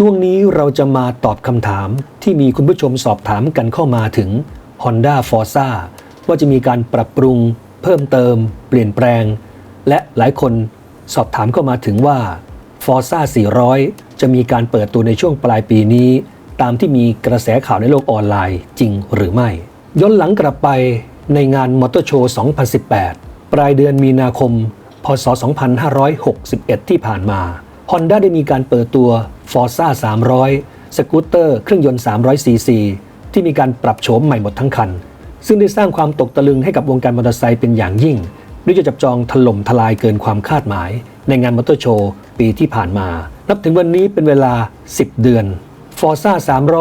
ช่วงนี้เราจะมาตอบคำถามที่มีคุณผู้ชมสอบถามกันเข้ามาถึง Honda Forza ว่าจะมีการปรับปรุง เพิ่มเติม เปลี่ยนแปลง และหลายคนสอบถามเข้ามาถึงว่า Forza 400 จะมีการเปิดตัวในช่วงปลายปีนี้ ตามที่มีกระแสข่าวในโลกออนไลน์จริงหรือไม่ ย้อนหลังกลับไปในงานมอเตอร์โชว์2018 ปลายเดือนมีนาคม พศ 2561 ที่ผ่านมา Honda ได้มีการเปิดตัว Forza 300 สกูตเตอร์เครื่องยนต์ 300ซีซีที่มีการปรับโฉมใหม่หมดทั้งคัน ซึ่งได้สร้างความตกตะลึงให้กับวงการมอเตอร์ไซค์เป็นอย่างยิ่งด้วยจะจับจองถล่มทลายเกินความคาดหมาย ในงานมอเตอร์โชว์ปีที่ผ่านมา นับถึงวันนี้เป็นเวลา 10 เดือน Forza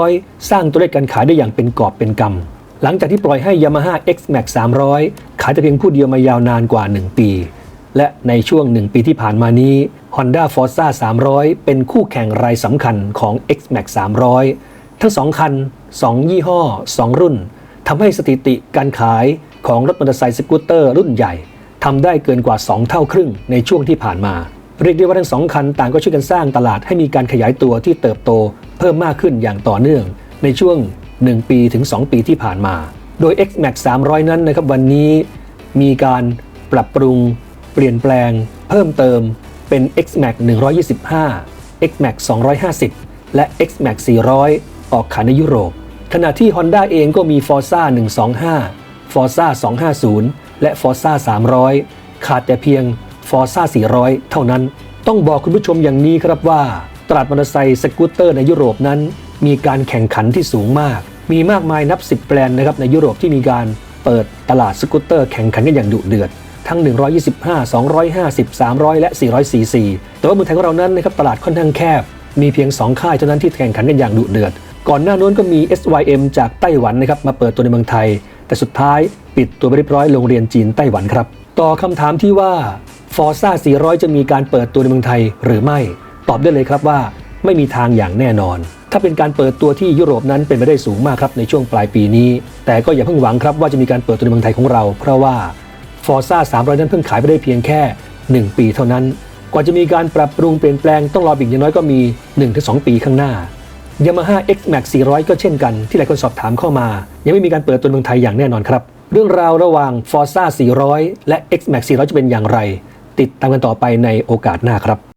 300 สร้างตัวเลขการขายได้อย่างเป็นกอบเป็นกำหลังจากที่ปล่อยให้ Yamaha X Max 300 ขายแต่เพียงผู้เดียวมายาวนานกว่า 1 ปี และในช่วง1ปีที่ผ่านมานี้ Honda Forza 300 เป็นคู่แข่งรายสำคัญของ X Max 300 ทั้ง2คัน 2 ยี่ห้อ 2 รุ่นทำให้สถิติการขายของรถมอเตอร์ไซค์สกูตเตอร์รุ่นใหญ่ทำได้เกินกว่า 2 เท่าครึ่งในช่วงที่ผ่านมา เรียกได้ว่าทั้งสองคันต่างก็ช่วยกันสร้างตลาดให้มีการขยายตัวที่เติบโต เพิ่มมากขึ้นอย่างต่อเนื่อง ในช่วง 1 ปีถึง 2 ปีที่ผ่านมา โดย X Max 300 นั้นนะครับวันนี้มีการปรับปรุง เปลี่ยนแปลง เพิ่มเติมเป็น X Max 125 X Max 250 และ X Max 400 ออกขายในยุโรป ขณะที่ Honda เองก็มี Forza 125 Forza 250 และ Forza 300 ขาดแต่เพียง Forza 400 เท่านั้น ต้องบอกคุณผู้ชมอย่างนี้ครับว่า ตลาดมอเตอร์ไซค์สกูตเตอร์ในยุโรปนั้น มีการแข่งขันที่สูงมาก มีมากมายนับ 10 แบรนด์นะครับในยุโรปที่มีการเปิดตลาดสกูตเตอร์แข่งขันกันอย่างดุเดือด ทั้ง 125 250 300 และ 400 cc แต่ว่าเมืองไทยของเรานั้นนะครับตลาดค่อนข้างแคบ มีเพียง 2 ค่ายเท่านั้นที่แข่งขันกันอย่างดุเดือด ก่อนหน้านู้นก็มี SYM จากไต้หวันนะครับมาเปิดตัวในเมืองไทย แต่สุดท้ายปิดตัวไปเรียบร้อยโรงเรียนจีนไต้หวันครับ ต่อคำถามที่ว่า Forza 400 จะมีการเปิดตัวในเมืองไทยหรือไม่ ตอบได้เลยครับว่า ไม่มีทางอย่างแน่นอนถ้าเป็นการเปิดตัวที่ยุโรปนั้นเป็นไปได้สูงมากครับในช่วงปลายปีนี้ แต่ก็อย่าเพิ่งหวังครับว่าจะมีการเปิดตัวในเมืองไทยของเรา เพราะว่า โฟร์ซ่า300 นั้นเพิ่งขายไปได้เพียงแค่ 1 ปีเท่านั้น กว่าจะมีการปรับปรุงเปลี่ยนแปลงต้องรออีกอย่างน้อยก็มี 1-2 ปีข้างหน้า Yamaha X Max 400 ก็เช่นกันที่หลายคนสอบถามเข้ามา ยังไม่มีการเปิดตัวในเมืองไทยอย่างแน่นอนครับ เรื่องราวระหว่าง Forza 400 และ X Max 400 จะเป็นอย่างไร ติดตามกันต่อไปในโอกาสหน้าครับ